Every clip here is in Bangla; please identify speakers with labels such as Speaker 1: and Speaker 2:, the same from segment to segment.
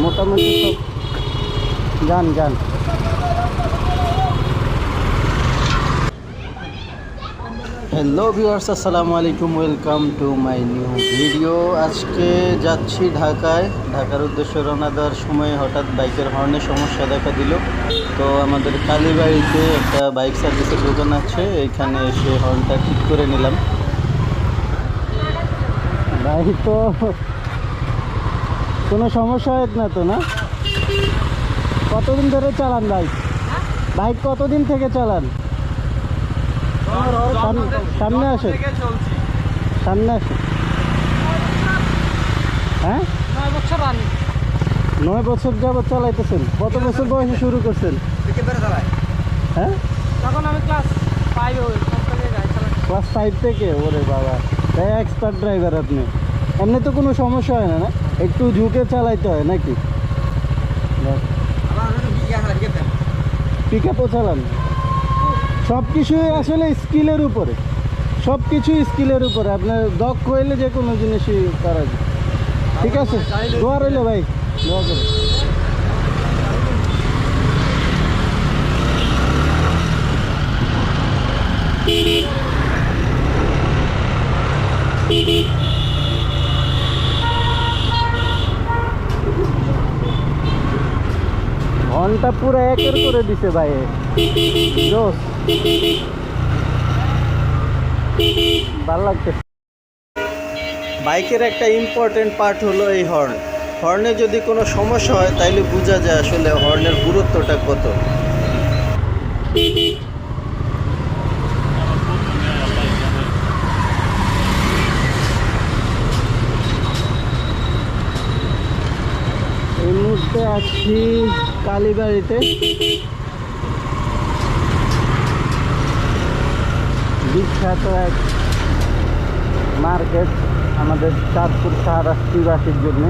Speaker 1: মোটামুটি সব যান যান। হ্যালো ভিউয়ার্স আসসালামু আলাইকুম welcome to my new video আজকে যাচ্ছি ঢাকায়। ঢাকার উদ্দেশ্যে রওনা দেওয়ার সময় হঠাৎ বাইকের হর্নের সমস্যা দেখা দিল। তো আমাদের কালীবাড়িতে একটা বাইক সার্ভিসের দোকান আছে এখানে এসে হর্নটা ঠিক করে নিলাম। ভাই তো কোনো সমস্যা হয় না তো, না? কতদিন ধরে চালান বাইক বাইক কতদিন থেকে চালান? সাম- সামনে আসে। সামনে আসে। হ্যাঁ? নয় বছর যাবত চালাইতেছেন। কত বছর বয়সে শুরু করছেন? হ্যাঁ?
Speaker 2: ক্লাস
Speaker 1: ক্লাস ফাইভ থেকে? ওরে বাবা। এক্সপার্ট ড্রাইভার আপনি। এমনি তো কোনো সমস্যা হয় না না? একটু ঝুঁকে চালাইতে হয় নাকি পিক আপও চালান সব কিছুই আসলে স্কিলের উপরে সব কিছুই স্কিলের উপরে আপনার দক্ষ হইলে যে কোনো জিনিসই করা যায় ঠিক আছে দোয়া রইল ভাই দোয়া করে ঘণ্টা পুরো একের করে দিছে ভাই। জোস। ভালো লাগছে বাইকের একটা ইম্পর্টেন্ট পার্ট হলো এই হর্ন হর্নে যদি কোনো সমস্যা হয়, তাইলে বোঝা যায় আসলে হর্নের গুরুত্বটা কত এই মুহূর্তে আছি কালীবাড়িতে। বিখ্যাত এক মার্কেট আমাদের চাঁদপুর শাহরাস্তিবাসীর জন্য।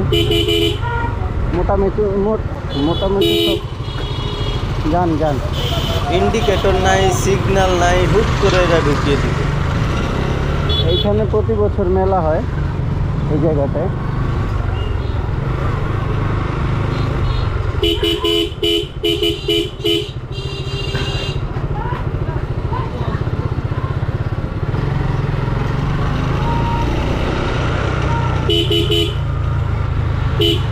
Speaker 1: মোটামুটি মোট মোটামুটি সব যান যান। ইন্ডিকেটর নাই সিগন্যাল নাই হুট করে এরা ঢুকিয়ে দিবে। এইখানে প্রতি বছর মেলা হয় এই জায়গাটায়। Beep.